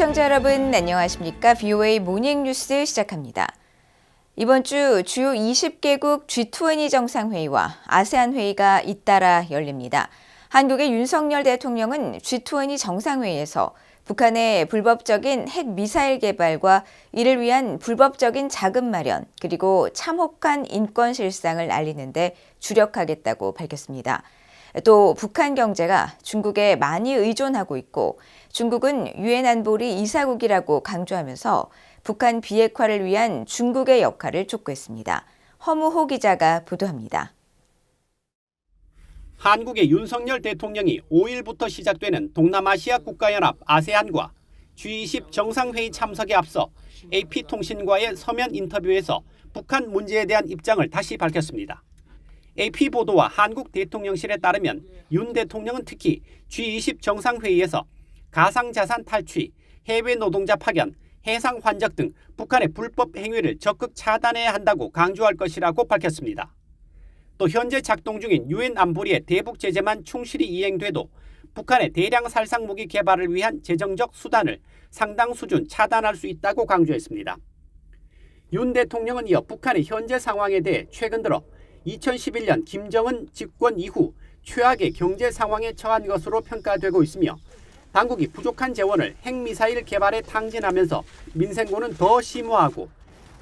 시청자 여러분 안녕하십니까? BOA 모닝 뉴스 시작합니다. 이번 주 주요 20개국 G20 정상회의와 아세안 회의가 잇따라 열립니다. 한국의 윤석열 대통령은 G20 정상회의에서 북한의 불법적인 핵 미사일 개발과 이를 위한 불법적인 자금 마련 그리고 참혹한 인권 실상을 알리는데 주력하겠다고 밝혔습니다. 또 북한 경제가 중국에 많이 의존하고 있고 중국은 유엔 안보리 이사국이라고 강조하면서 북한 비핵화를 위한 중국의 역할을 촉구했습니다. 허무호 기자가 보도합니다. 한국의 윤석열 대통령이 5일부터 시작되는 동남아시아 국가연합 아세안과 G20 정상회의 참석에 앞서 AP통신과의 서면 인터뷰에서 북한 문제에 대한 입장을 다시 밝혔습니다. AP 보도와 한국 대통령실에 따르면 윤 대통령은 특히 G20 정상회의에서 가상자산 탈취, 해외 노동자 파견, 해상 환적 등 북한의 불법 행위를 적극 차단해야 한다고 강조할 것이라고 밝혔습니다. 또 현재 작동 중인 유엔 안보리의 대북 제재만 충실히 이행돼도 북한의 대량 살상 무기 개발을 위한 재정적 수단을 상당 수준 차단할 수 있다고 강조했습니다. 윤 대통령은 이어 북한의 현재 상황에 대해 최근 들어 2011년 김정은 집권 이후 최악의 경제 상황에 처한 것으로 평가되고 있으며 당국이 부족한 재원을 핵미사일 개발에 탕진하면서 민생고는 더 심화하고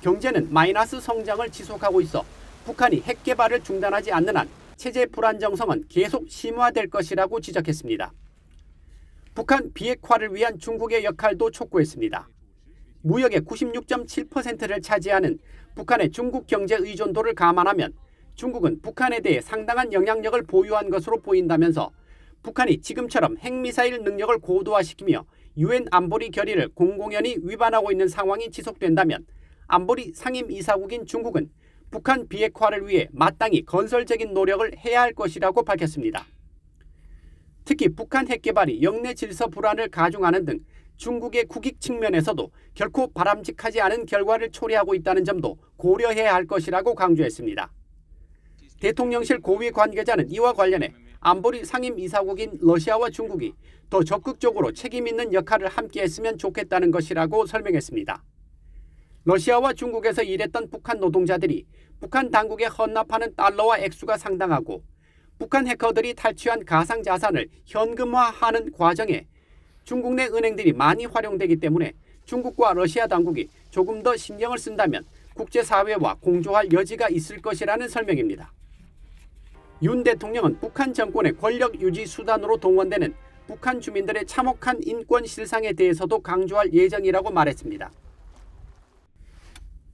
경제는 마이너스 성장을 지속하고 있어 북한이 핵 개발을 중단하지 않는 한 체제 불안정성은 계속 심화될 것이라고 지적했습니다. 북한 비핵화를 위한 중국의 역할도 촉구했습니다. 무역의 96.7%를 차지하는 북한의 중국 경제 의존도를 감안하면 중국은 북한에 대해 상당한 영향력을 보유한 것으로 보인다면서 북한이 지금처럼 핵미사일 능력을 고도화시키며 유엔 안보리 결의를 공공연히 위반하고 있는 상황이 지속된다면 안보리 상임 이사국인 중국은 북한 비핵화를 위해 마땅히 건설적인 노력을 해야 할 것이라고 밝혔습니다. 특히 북한 핵 개발이 영내 질서 불안을 가중하는 등 중국의 국익 측면에서도 결코 바람직하지 않은 결과를 초래하고 있다는 점도 고려해야 할 것이라고 강조했습니다. 대통령실 고위 관계자는 이와 관련해 안보리 상임 이사국인 러시아와 중국이 더 적극적으로 책임 있는 역할을 함께 했으면 좋겠다는 것이라고 설명했습니다. 러시아와 중국에서 일했던 북한 노동자들이 북한 당국에 헌납하는 달러와 액수가 상당하고 북한 해커들이 탈취한 가상 자산을 현금화하는 과정에 중국 내 은행들이 많이 활용되기 때문에 중국과 러시아 당국이 조금 더 신경을 쓴다면 국제사회와 공조할 여지가 있을 것이라는 설명입니다. 윤 대통령은 북한 정권의 권력 유지 수단으로 동원되는 북한 주민들의 참혹한 인권 실상에 대해서도 강조할 예정이라고 말했습니다.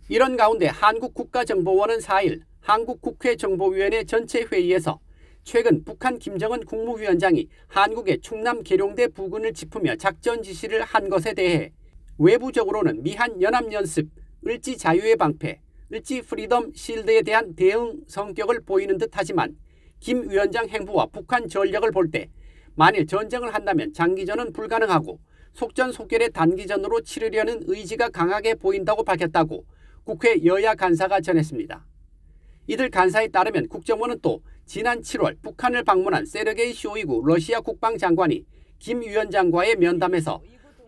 이런 가운데 한국 국가정보원은 4일 한국국회정보위원회 전체 회의에서 최근 북한 김정은 국무위원장이 한국의 충남 계룡대 부근을 짚으며 작전 지시를 한 것에 대해 외부적으로는 미한 연합연습, 을지 자유의 방패, 을지 프리덤 실드에 대한 대응 성격을 보이는 듯 하지만 김 위원장 행보와 북한 전력을 볼 때 만일 전쟁을 한다면 장기전은 불가능하고 속전속결의 단기전으로 치르려는 의지가 강하게 보인다고 밝혔다고 국회 여야 간사가 전했습니다. 이들 간사에 따르면 국정원은 또 지난 7월 북한을 방문한 세르게이 쇼이구 러시아 국방장관이 김 위원장과의 면담에서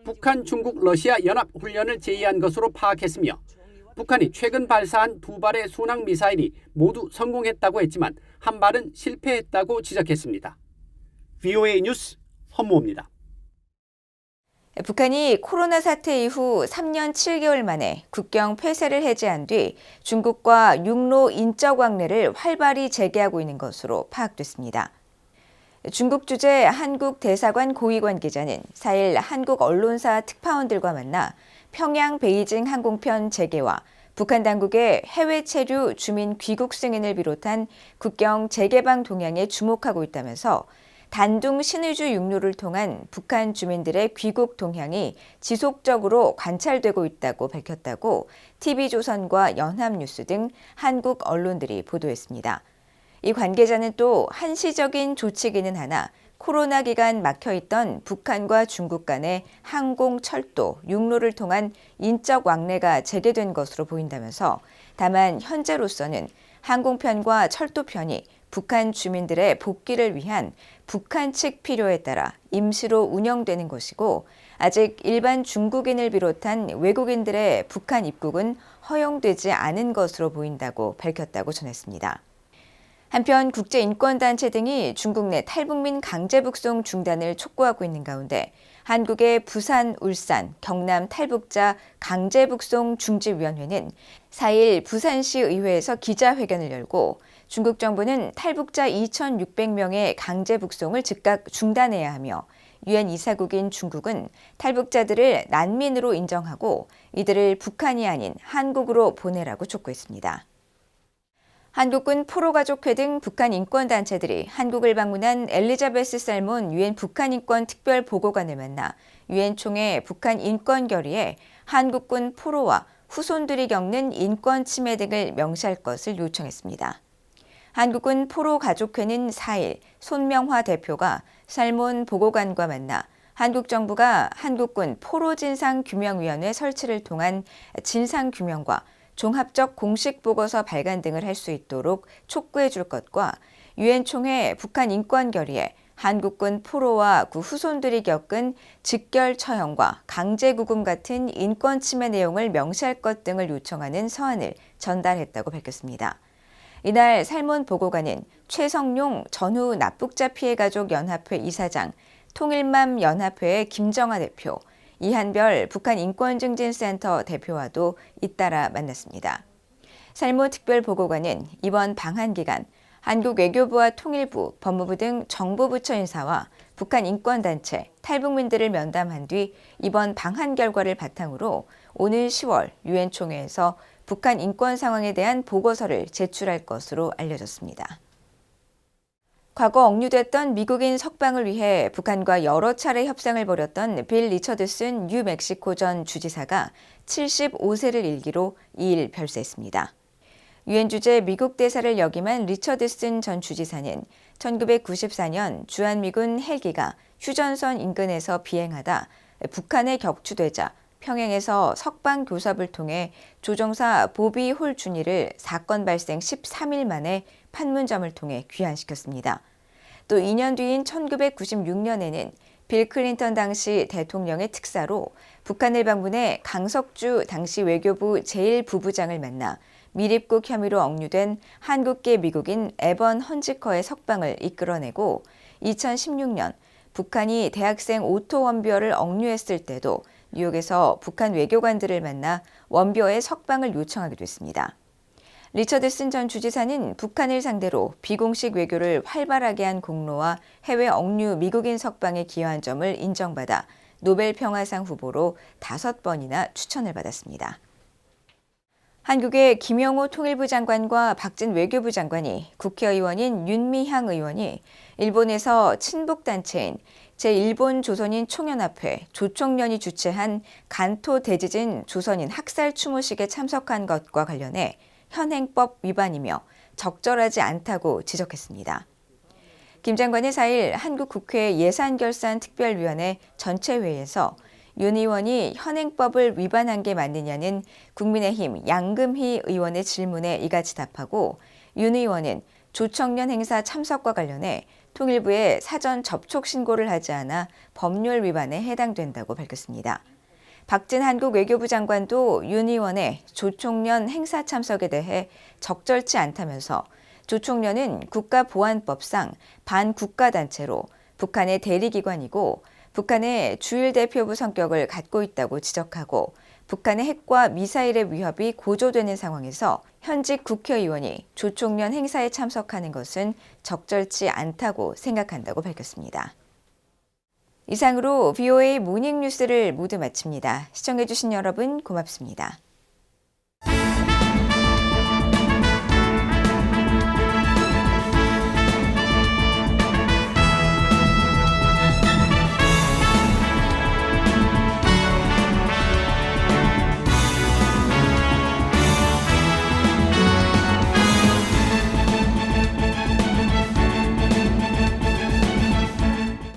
북한, 중국, 러시아 연합 훈련을 제의한 것으로 파악했으며 북한이 최근 발사한 두 발의 순항 미사일이 모두 성공했다고 했지만 한 발은 실패했다고 지적했습니다. VOA 뉴스 헌모입니다. 북한이 코로나 사태 이후 3년 7개월 만에 국경 폐쇄를 해제한 뒤 중국과 육로 인적 왕래를 활발히 재개하고 있는 것으로 파악됐습니다. 중국 주재 한국 대사관 고위 관계자는 4일 한국 언론사 특파원들과 만나 평양 베이징 항공편 재개와 북한 당국의 해외 체류 주민 귀국 승인을 비롯한 국경 재개방 동향에 주목하고 있다면서 단둥 신의주 육로를 통한 북한 주민들의 귀국 동향이 지속적으로 관찰되고 있다고 밝혔다고 TV조선과 연합뉴스 등 한국 언론들이 보도했습니다. 이 관계자는 또 한시적인 조치기는 하나 코로나 기간 막혀있던 북한과 중국 간의 항공, 철도, 육로를 통한 인적 왕래가 재개된 것으로 보인다면서 다만 현재로서는 항공편과 철도편이 북한 주민들의 복귀를 위한 북한 측 필요에 따라 임시로 운영되는 것이고 아직 일반 중국인을 비롯한 외국인들의 북한 입국은 허용되지 않은 것으로 보인다고 밝혔다고 전했습니다. 한편 국제인권단체 등이 중국 내 탈북민 강제 북송 중단을 촉구하고 있는 가운데 한국의 부산, 울산, 경남 탈북자 강제 북송 중지위원회는 4일 부산시 의회에서 기자회견을 열고 중국 정부는 탈북자 2,600명의 강제 북송을 즉각 중단해야 하며 유엔 이사국인 중국은 탈북자들을 난민으로 인정하고 이들을 북한이 아닌 한국으로 보내라고 촉구했습니다. 한국군 포로가족회 등 북한 인권단체들이 한국을 방문한 엘리자베스 살몬 유엔 북한 인권 특별 보고관을 만나 유엔 총회 북한 인권 결의에 한국군 포로와 후손들이 겪는 인권 침해 등을 명시할 것을 요청했습니다. 한국군 포로가족회는 4일 손명화 대표가 살몬 보고관과 만나 한국 정부가 한국군 포로진상규명위원회 설치를 통한 진상규명과 종합적 공식 보고서 발간 등을 할 수 있도록 촉구해 줄 것과 유엔 총회 북한 인권 결의에 한국군 포로와 그 후손들이 겪은 직결 처형과 강제 구금 같은 인권 침해 내용을 명시할 것 등을 요청하는 서한을 전달했다고 밝혔습니다. 이날 살몬 보고관은 최성용 전후 납북자 피해 가족 연합회 이사장, 통일맘 연합회의 김정아 대표, 이한별 북한 인권증진센터 대표와도 잇따라 만났습니다. 살모 특별보고관은 이번 방한 기간 한국 외교부와 통일부, 법무부 등 정부부처 인사와 북한 인권단체, 탈북민들을 면담한 뒤 이번 방한 결과를 바탕으로 오늘 10월 유엔 총회에서 북한 인권 상황에 대한 보고서를 제출할 것으로 알려졌습니다. 과거 억류됐던 미국인 석방을 위해 북한과 여러 차례 협상을 벌였던 빌 리처드슨 뉴멕시코 전 주지사가 75세를 일기로 2일 별세했습니다. 유엔 주재 미국 대사를 역임한 리처드슨 전 주지사는 1994년 주한미군 헬기가 휴전선 인근에서 비행하다 북한에 격추되자 평양에서 석방 교섭을 통해 조종사 보비 홀 준이를 사건 발생 13일 만에 판문점을 통해 귀환시켰습니다. 또 2년 뒤인 1996년에는 빌 클린턴 당시 대통령의 특사로 북한을 방문해 강석주 당시 외교부 제1부부장을 만나 미립국 혐의로 억류된 한국계 미국인 에번 헌지커의 석방을 이끌어내고 2016년 북한이 대학생 오토 원비어를 억류했을 때도 뉴욕에서 북한 외교관들을 만나 원비어의 석방을 요청하기도 했습니다. 리처드슨 전 주지사는 북한을 상대로 비공식 외교를 활발하게 한 공로와 해외 억류 미국인 석방에 기여한 점을 인정받아 노벨 평화상 후보로 다섯 번이나 추천을 받았습니다. 한국의 김영호 통일부 장관과 박진 외교부 장관이 국회의원인 윤미향 의원이 일본에서 친북단체인 제1본 조선인 총연합회 조총련이 주최한 간토 대지진 조선인 학살 추모식에 참석한 것과 관련해 현행법 위반이며 적절하지 않다고 지적했습니다. 김 장관은 4일 한국 국회 예산결산특별위원회 전체 회의에서 윤 의원이 현행법을 위반한 게 맞느냐는 국민의힘 양금희 의원의 질문에 이같이 답하고 윤 의원은 조청년 행사 참석과 관련해 통일부에 사전 접촉 신고를 하지 않아 법률 위반에 해당된다고 밝혔습니다. 박진 한국 외교부 장관도 윤 의원의 조총련 행사 참석에 대해 적절치 않다면서 조총련은 국가보안법상 반국가단체로 북한의 대리기관이고 북한의 주일 대표부 성격을 갖고 있다고 지적하고 북한의 핵과 미사일의 위협이 고조되는 상황에서 현직 국회의원이 조총련 행사에 참석하는 것은 적절치 않다고 생각한다고 밝혔습니다. 이상으로 VOA 모닝뉴스를 모두 마칩니다. 시청해주신 여러분 고맙습니다.